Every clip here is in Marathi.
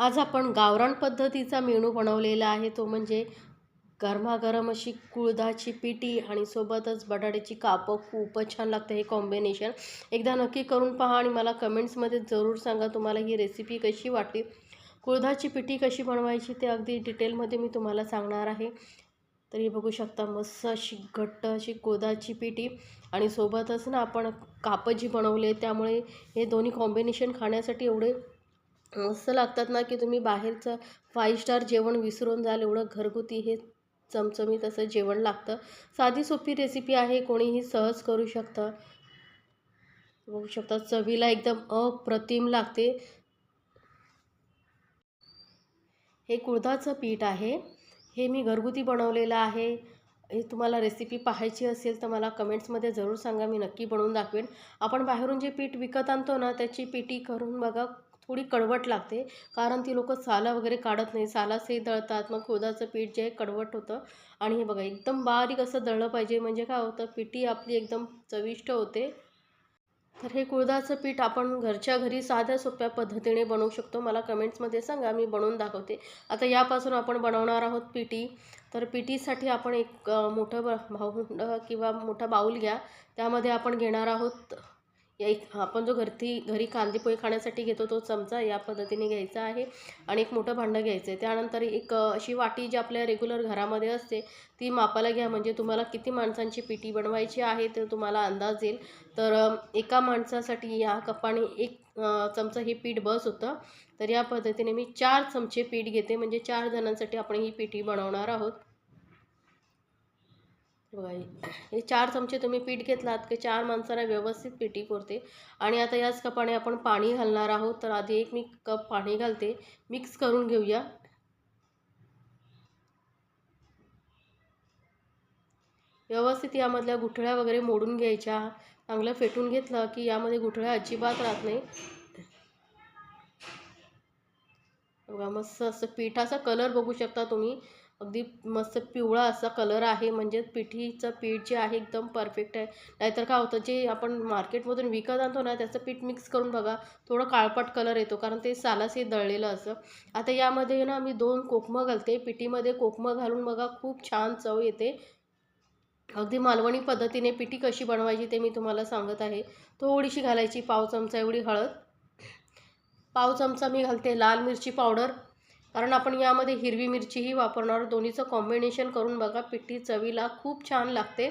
आज आपण गावरान पद्धतीचा मेनू बनवलेला आहे. तो म्हणजे गरमागरम अशी कुळदाची पिठी आणि सोबतच बटाट्याची कापं. खूपच छान लागतं हे कॉम्बिनेशन एकदा नक्की करून पहा आणि मला कमेंट्समध्ये जरूर सांगा तुम्हाला ही रेसिपी कशी वाटली. कुळदाची पिठी कशी बनवायची ते अगदी डिटेलमध्ये मी तुम्हाला सांगणार आहे. तर हे बघू शकता मस्त अशी घट्ट अशी कुळदाची पिठी आणि सोबतच ना आपण कापं जी बनवले त्यामुळे हे दोन्ही कॉम्बिनेशन खाण्यासाठी एवढे असं लागतात ना की तुम्ही बाहेरचं फाईव्ह स्टार जेवण विसरून जाल एवढं घरगुती हे चमचमीत असं जेवण लागतं. साधी सोपी रेसिपी आहे कोणीही सहज करू शकतं. बघू शकता चवीला एकदम अप्रतिम लागते. हे कुळदाचं पीठ आहे. हे मी घरगुती बनवलेलं आहे. हे तुम्हाला रेसिपी पाहायची असेल तर मला कमेंट्समध्ये जरूर सांगा मी नक्की बनवून दाखवेन. आपण बाहेरून जे पीठ विकत आणतो ना त्याची पिठी करून बघा. थोडी कडवट लागते. कारण ती लोकं साला वगैरे काढत नाही. सालासही दळतात. मग खोदाचं पीठ जे आहे कडवट होतं. आणि हे बघा एकदम बारीक असं दळलं पाहिजे. म्हणजे काय होतं पिठी आपली एकदम चविष्ट होते. तर हे कुळदाचं पीठ आपण घरच्या घरी साध्या सोप्या पद्धतीने बनवू शकतो. मला कमेंट्समध्ये सांगा. मी बनवून दाखवते. आता यापासून आपण बनवणार आहोत पिठी. तर पिठीसाठी आपण एक मोठं भाऊंड किंवा मोठा बाऊल घ्या. त्यामध्ये आपण घेणार आहोत एक आपण जो घरती घरी कांदे पोहे खाण्यासाठी घेतो तो चमचा या पद्धतीने घ्यायचा आहे आणि एक मोठं भांडं घ्यायचं आहे त्यानंतर एक अशी वाटी जी आपल्या रेग्युलर घरामध्ये असते ती मापाला घ्या. म्हणजे तुम्हाला किती माणसांची पिठी बनवायची आहे ते तुम्हाला अंदाज येईल. तर एका माणसासाठी या कपाने एक चमचा हे पीठ बस होतं. तर या पद्धतीने मी चार चमचे पीठ घेते. म्हणजे चार जणांसाठी आपण ही पिठी बनवणार आहोत. बघा हे चार चमचे तुम्ही पीठ घेतलात की चार माणसांना व्यवस्थित पिठी पुरते. आणि आता याच कपाने आपण पाणी घालणार आहोत. तर आधी एक मी कप पाणी घालते. मिक्स करून घेऊया. व्यवस्थित यामधल्या गुठळ्या वगैरे मोडून घ्यायच्या. चांगलं फेटून घेतलं की यामध्ये गुठळ्या अजिबात राहत नाही. बघा मस्त असं पिठाचा कलर बघू शकता तुम्ही. अगदी मस्त पिवळा असा कलर आहे. म्हणजे पिठीचं पीठ जे आहे एकदम परफेक्ट आहे. नाहीतर काय होतं जे आपण मार्केटमधून विकत आणतो ना त्याचं पीठ मिक्स करून बघा थोडं काळपट कलर येतो. कारण ते सालास हे दळलेलं असं. आता यामध्ये ना मी दोन कोकमं घालते. पिठीमध्ये कोकमं घालून बघा खूप छान चव येते. अगदी मालवणी पद्धतीने पिठी कशी बनवायची ते मी तुम्हाला सांगत आहे. थोडीशी घालायची पाव चमचा एवढी हळद. पाव चमचा मी घालते लाल मिरची पावडर. कारण आपण यामध्ये हिरवी मिरचीही वापरणार. दोन्हीचं कॉम्बिनेशन करून बघा पिठी चवीला खूप छान लागते.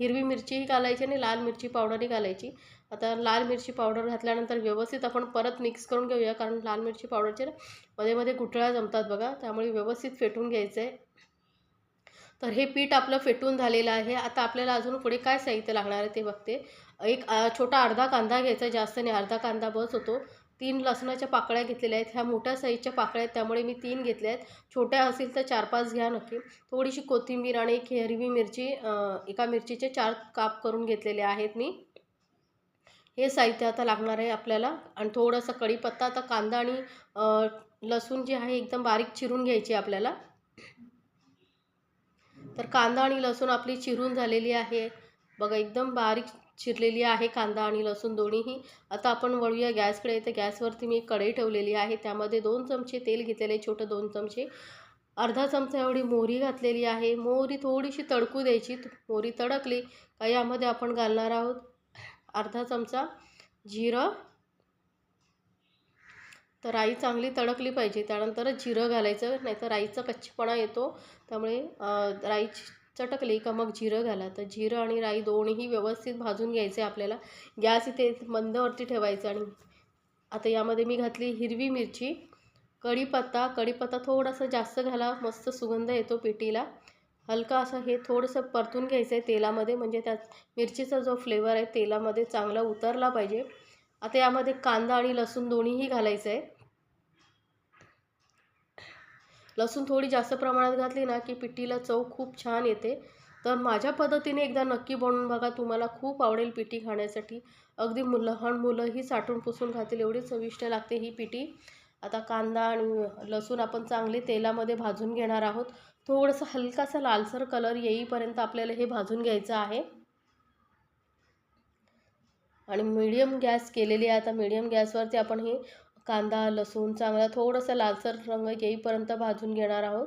हिरवी मिरचीही घालायची आणि लाल मिरची पावडरही घालायची. आता लाल मिरची पावडर घातल्यानंतर व्यवस्थित आपण परत मिक्स करून घेऊया कारण लाल मिरची पावडरचे मध्ये मध्ये गुठळ्या जमतात बघा त्यामुळे व्यवस्थित फेटून घ्यायचं आहे तर हे पीठ आपलं फेटून झालेलं आहे. आता आपल्याला अजून पुढे काय साहित्य लागणार आहे ते बघते. एक छोटा अर्धा कांदा घ्यायचा जास्त नाही अर्धा कांदा बस होतो. तीन लसणाच्या पाकळ्या घेतलेल्या आहेत. ह्या मोठ्या साईजच्या पाकळ्या आहेत. त्यामुळे मी तीन घेतल्या आहेत. छोट्या असतील तर चार पाच घ्या नक्की. थोडीशी कोथिंबीर आणि एक हिरवी मिरची एका मिरचीचे चार काप करून घेतलेले आहेत मी. हे साहित्य आता लागणार आहे आपल्याला. आणि थोडंसं कढीपत्ता आता कांदा आणि लसूण जे आहे एकदम बारीक चिरून घ्यायची आपल्याला. तर कांदा आणि लसूण आपली चिरून झालेली आहे. बघा एकदम बारीक चिरलेली आहे कांदा आणि लसूण दोन्हीही. आता आपण वळूया गॅसकडे. तर गॅसवरती मी कढई ठेवलेली आहे. त्यामध्ये दोन चमचे तेल घेतलेले छोटं दोन चमचे. अर्धा चमचा एवढी मोहरी घातलेली आहे. मोहरी थोडीशी तडकू द्यायची. मोहरी तडकली का यामध्ये आपण घालणार आहोत अर्धा चमचा जिरं. तर राई चांगली तडकली पाहिजे. त्यानंतरच जिरं घालायचं नाहीतर राईचा कच्चीपणा येतो. त्यामुळे राई चटकली का मग जिरं घाला. तर जिरं आणि राई दोन्हीही व्यवस्थित भाजून घ्यायचे आपल्याला. गॅस इथे मंदवरती ठेवायचं आणि आता यामध्ये मी घातली हिरवी मिरची. कढीपत्ता कढीपत्ता थोडासा जास्त घाला मस्त सुगंध येतो पिठीला हलका असं हे थोडंसं परतून घ्यायचं आहे तेलामध्ये म्हणजे त्यात मिरचीचा जो फ्लेवर आहे तेलामध्ये चांगला उतरला पाहिजे. आता यामध्ये कांदा आणि लसूण दोन्हीही घालायचं आहे. लसूण थोडी जास्त प्रमाणात घातली ना की पिठीला चव खूप छान येते. तर माझ्या पद्धतीने एकदा नक्की बनवून बघा. तुम्हाला खूप आवडेल पिठी खाण्यासाठी. अगदी लहान मुलंही साठून पुसून खातील एवढी चविष्ट लागते ही पिठी. आता कांदा आणि लसूण आपण चांगले तेलामध्ये भाजून घेणार आहोत. थोडंसं हलकासा लालसर कलर येईपर्यंत आपल्याला हे भाजून घ्यायचं आहे. आणि मीडियम गॅस केलेली आहे. आता मीडियम गॅसवरती आपण हे कांदा लसूण चांगला थोडंसं लालसर रंग येईपर्यंत भाजून घेणार आहोत.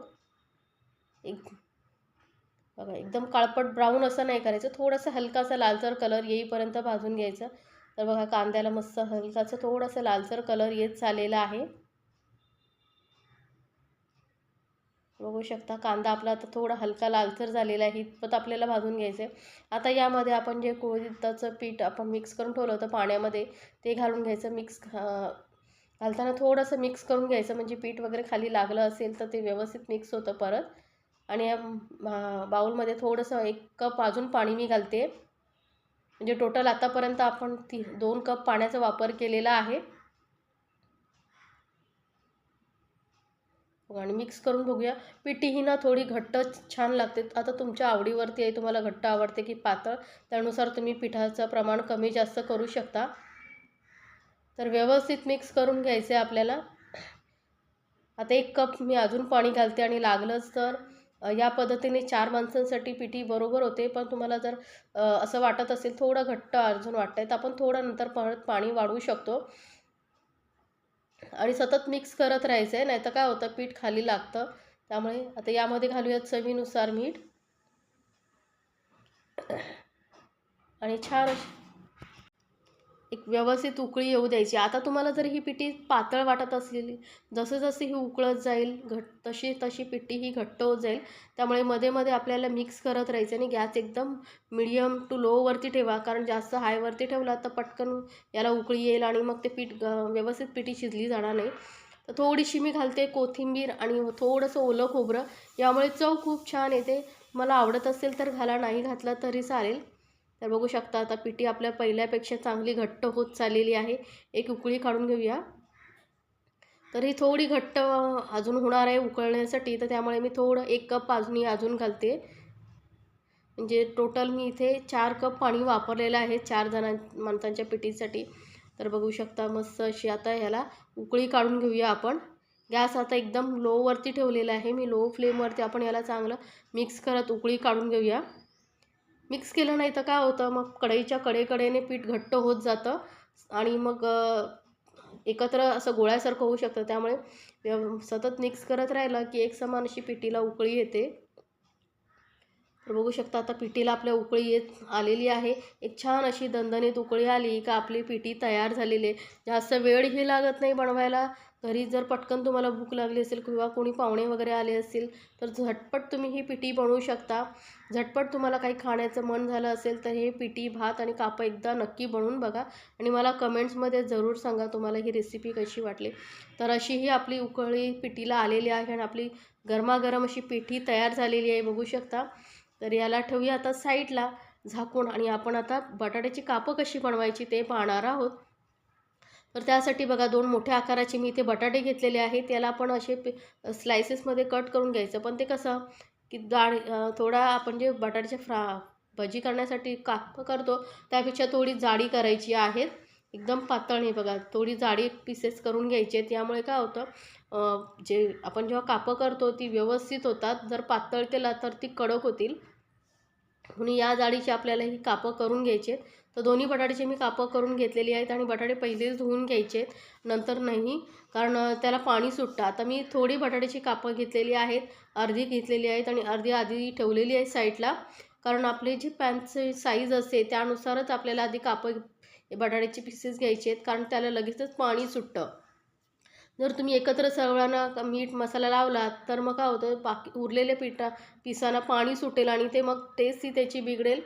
एक बघा एकदम काळपट ब्राऊन असं नाही करायचं. थोडंसं हलकासा लालसर कलर येईपर्यंत भाजून घ्यायचं. तर बघा कांद्याला मस्त हलकाचं थोडंसं लालसर कलर येत चाललेला आहे. बघू शकता कांदा आपला आता थोडा हलका लालसर झालेला आहे. इतपत आपल्याला भाजून घ्यायचं आहे आता यामध्ये आपण जे कोळीचं पीठ आपण मिक्स करून ठेवलं होतं पाण्यामध्ये ते घालून घ्यायचं. मिक्स घालताना थोडंसं मिक्स करून घ्यायचं. म्हणजे पीठ वगैरे खाली लागलं असेल तर ते व्यवस्थित मिक्स होतं परत. आणि या बाऊलमध्ये थोडंसं एक कप अजून पाणी मी घालते. म्हणजे टोटल आतापर्यंत आपण ती दोन कप पाण्याचा वापर केलेला आहे. आणि मिक्स करून बघूया. पिठी ही ना थोडी घट्ट छान लागते. आता तुमच्या आवडीवरती आहे. तुम्हाला घट्ट आवडते की पातळ. त्यानुसार तुम्ही पिठाचं प्रमाण कमी जास्त करू शकता. तर व्यवस्थित मिक्स करून घ्यायचं आहे आपल्याला. आता एक कप मी अजून पाणी घालते आणि लागलंच तर या पद्धतीने चार माणसांसाठी पिठी बरोबर होते पण तुम्हाला जर असं वाटत असेल थोडं घट्ट अजून वाटत आहे तर आपण थोडं नंतर परत पाणी वाढवू शकतो. आणि सतत मिक्स करत राहायचं आहे नाही तर काय होतं पीठ खाली लागतं. त्यामुळे आता यामध्ये घालूयात चवीनुसार मीठ. आणि छान एक व्यवस्थित उकळी येऊ द्यायची. आता तुम्हाला जर ही पिठी पातळ वाटत असलेली जसं जसं ही उकळत जाईल घट तशी तशी पिठी ही घट्ट होत जाईल. त्यामुळे मध्ये मध्ये आपल्याला मिक्स करत राहायचं आणि गॅस एकदम मिडियम टू लोवरती ठेवा. कारण जास्त हायवरती ठेवला तर पटकन याला उकळी येईल आणि मग ते पीठ व्यवस्थित पिठी शिजली जाणार नाही. तर थोडीशी मी घालते कोथिंबीर आणि थोडंसं ओलं खोबरं. यामुळे चव खूप छान येते. मला आवडत असेल तर घाला नाही घातला तरी चालेल. तर बघू शकता आता पिठी आपल्या पहिल्यापेक्षा चांगली घट्ट होत चाललेली आहे. एक उकळी काढून घेऊया. तर ही थोडी घट्ट अजून होणार आहे उकळण्यासाठी. तर त्यामुळे मी थोडं एक कप अजून अजून घालते. म्हणजे टोटल मी इथे चार कप पाणी वापरलेलं आहे चार जणां माणसांच्या पिठीसाठी तर बघू शकता मस्त अशी आता ह्याला उकळी काढून घेऊया आपण. गॅस आता एकदम लोवरती ठेवलेला आहे. मी लो फ्लेमवरती आपण याला चांगलं मिक्स करत उकळी काढून घेऊया. मिक्स केलं नाही तर काय होतं? मग कढईच्या कडेकडेने पीठ घट्ट होत जातं आणि मग एकत्र असं गोळ्यासारखं होऊ शकतं. त्यामुळे सतत मिक्स करत राहिलं की एक समान अशी पिठीला उकळी येते. तर बघू शकता आता पिठीला आपल्या उकळी येत आलेली आहे. एक छान अशी दणदणीत उकळी आली का आपली पिठी तयार झालेली आहे. जास्त वेळही लागत नाही बनवायला. घरी जर पटकन तुम्हाला भूक लागली असेल किंवा कोणी पाहुणे वगैरे आले असतील तर झटपट तुम्ही ही पिठी बनवू शकता. झटपट तुम्हाला काही खाण्याचं मन झालं असेल तर हे पिठी भात आणि कापं एकदा नक्की बनवून बघा आणि मला कमेंट्समध्ये जरूर सांगा तुम्हाला ही रेसिपी कशी वाटली. तर अशी ही आपली उकळी पिठीला आलेली आहे आणि आपली गरमागरम अशी पिठी तयार झालेली आहे बघू शकता. तर याला ठेवूया आता साईडला झाकून आणि आपण आता बटाट्याची कापं कशी बनवायची ते पाहणार आहोत. तर त्यासाठी बघा दोन मोठ्या आकाराचे मी इथे बटाटे घेतलेले आहेत. त्याला आपण असे स्लायसेसमध्ये कट करून घ्यायचं. पण ते कसं की डाळ थोडा आपण जे बटाट्याचे फ्रा भजी करण्यासाठी काप करतो त्यापेक्षा थोडी जाडी करायची आहे. एकदम पातळ नाही बघा थोडी जाडी पीसेस करून घ्यायची आहेत. यामुळे काय होतं जे आपण जेव्हा कापं करतो ती व्यवस्थित होतात. जर पातळ केला तर ती कडक होतील. म्हणून या जाडीची आपल्याला ही कापं करून घ्यायची आहेत. तर दोन्ही बटाट्याचे मी कापं करून घेतलेली आहेत आणि बटाटे पहिलेच धुवून घ्यायचे नंतर नाही कारण त्याला पाणी सुटतं. आता मी थोडी बटाट्याची कापं घेतलेली आहेत अर्धी घेतलेली आहेत आणि अर्धी आधी ठेवलेली आहे साईडला. कारण आपली जी पॅनचे साईज असते त्यानुसारच आपल्याला आधी कापं बटाट्याचे पीसेस घ्यायचे आहेत. कारण त्याला लगेचच पाणी सुटतं. जर तुम्ही एकत्र सगळ्यांना मीठ मसाला लावला तर मग काय होतं? बाकी उरलेल्या पिठा पिसांना पाणी सुटेल आणि ते मग टेस्टही त्याची बिघडेल.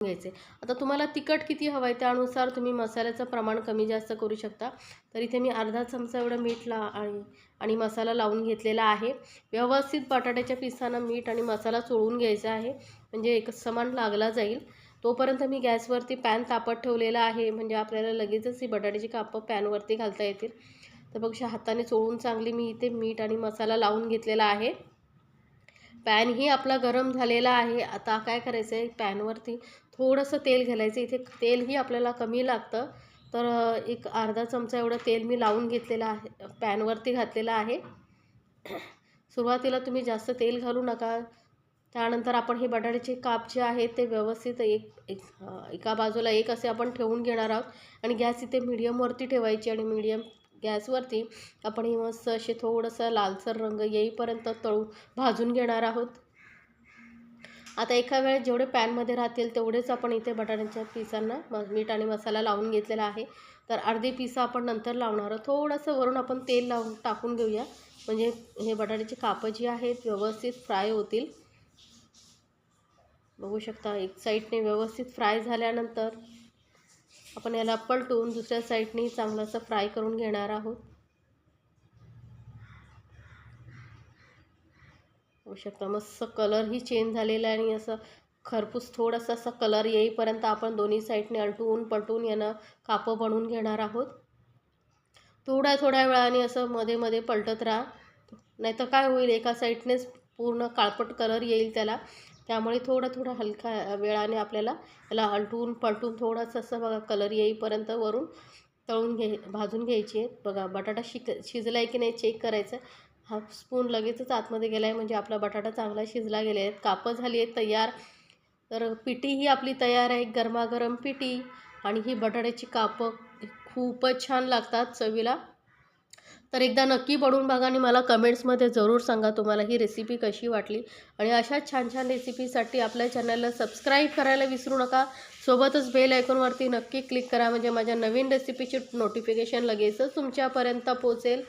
घ्यायचे. आता तुम्हाला तिखट किती हवं आहे त्यानुसार तुम्ही मसाल्याचं प्रमाण कमी जास्त करू शकता. तर इथे मी अर्धा चमचा एवढं मीठ ला आणि आणि मसाला लावून घेतलेला आहे. व्यवस्थित बटाट्याच्या पिसांना मीठ आणि मसाला चोळून घ्यायचा आहे. म्हणजे एक समान लागला जाईल. तोपर्यंत मी गॅसवरती पॅन तापत ठेवलेला आहे. म्हणजे आपल्याला लगेचच ही बटाट्याची कापं पॅनवरती घालता येतील. तर बघशा हाताने चोळून चांगली मी इथे मीठ आणि मसाला लावून घेतलेला आहे. पॅनही आपला गरम झालेला आहे. आता काय करायचं आहे पॅनवरती थोडंसं तेल घालायचं. इथे तेलही आपल्याला कमी लागतं. तर एक अर्धा चमचा एवढं तेल मी लावून घेतलेलं आहे. पॅनवरती घातलेलं आहे. सुरुवातीला तुम्ही जास्त तेल घालू नका. त्यानंतर आपण हे बटाट्याचे काप जे आहेत ते व्यवस्थित एक एक एका बाजूला एक असे आपण ठेवून घेणार आहोत. आणि गॅस इथे मिडियमवरती ठेवायची आणि मिडियम गॅसवरती आपण हे मस्त असे थोडंसं लालसर रंग येईपर्यंत तळू भाजून घेणार आहोत. आता एका वेळेस जेवढे पॅनमध्ये राहतील तेवढेच आपण इथे बटाट्याच्या पिसांना म मीठ आणि मसाला लावून घेतलेला आहे. तर अर्धे पिसं आपण नंतर लावणार आहोत. थोडंसं वरून आपण तेल लावून टाकून घेऊया. म्हणजे हे बटाट्याची कापं जी आहेत व्यवस्थित फ्राय होतील. बघू शकता एक साईडने व्यवस्थित फ्राय झाल्यानंतर आपण याला पलटून दुसऱ्या साईडने चांगलं असं फ्राय करून घेणार आहोत. बघू शकता मस्त कलरही चेंज झालेला आहे आणि असं खरपूस थोडासा असा कलर येईपर्यंत आपण दोन्ही साईडने अलटून पलटून यानं कापं बनवून घेणार आहोत. थोड्या थोड्या वेळाने असं मध्ये मध्ये पलटत राहा. नाहीतर काय होईल एका साईडनेच पूर्ण काळपट कलर येईल त्याला. त्यामुळे थोडं थोडा हलका वेळाने आपल्याला याला आलटून पलटून थोडंसं असं बघा कलर येईपर्यंत वरून तळून घे भाजून घ्यायची आहे. बघा बटाटा शिक शिजला आहे की नाही चेक करायचं. हा स्पून लगेचच आतमध्ये गेला आहे म्हणजे आपला बटाटा चांगला शिजला गेले आहेत कापं झाली आहेत तयार. तर पिठी ही आपली तयार आहे गरमागरम पिठी. आणि ही बटाट्याची कापं खूपच छान लागतात चवीला. तर एकदा नक्की बनवून बघा आणि मला कमेंट्समध्ये जरूर सांगा तुम्हाला ही रेसिपी कशी वाटली. आणि अशाच छान छान रेसिपीसाठी आपल्या चॅनलला सबस्क्राईब करायला विसरू नका. सोबतच बेल आयकॉनवरती नक्की क्लिक करा. म्हणजे माझ्या नवीन रेसिपीची नोटिफिकेशन लगेचच तुमच्यापर्यंत पोचेल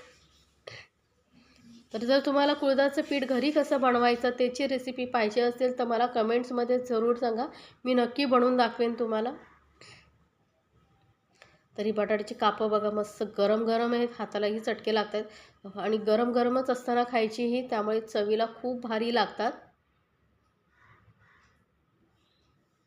तर जर तुम्हाला कुळदाचं पीठ घरी कसं बनवायचं त्याची रेसिपी पाहिजे असेल तर मला कमेंट्समध्ये जरूर सांगा. मी नक्की बनवून दाखवेन तुम्हाला. तरी बटाट्याची कापं बघा मस्त गरम गरम आहेत. हातालाही चटके लागत आहेत आणि गरम गरमच असताना खायची ही त्यामुळे चवीला खूप भारी लागतात.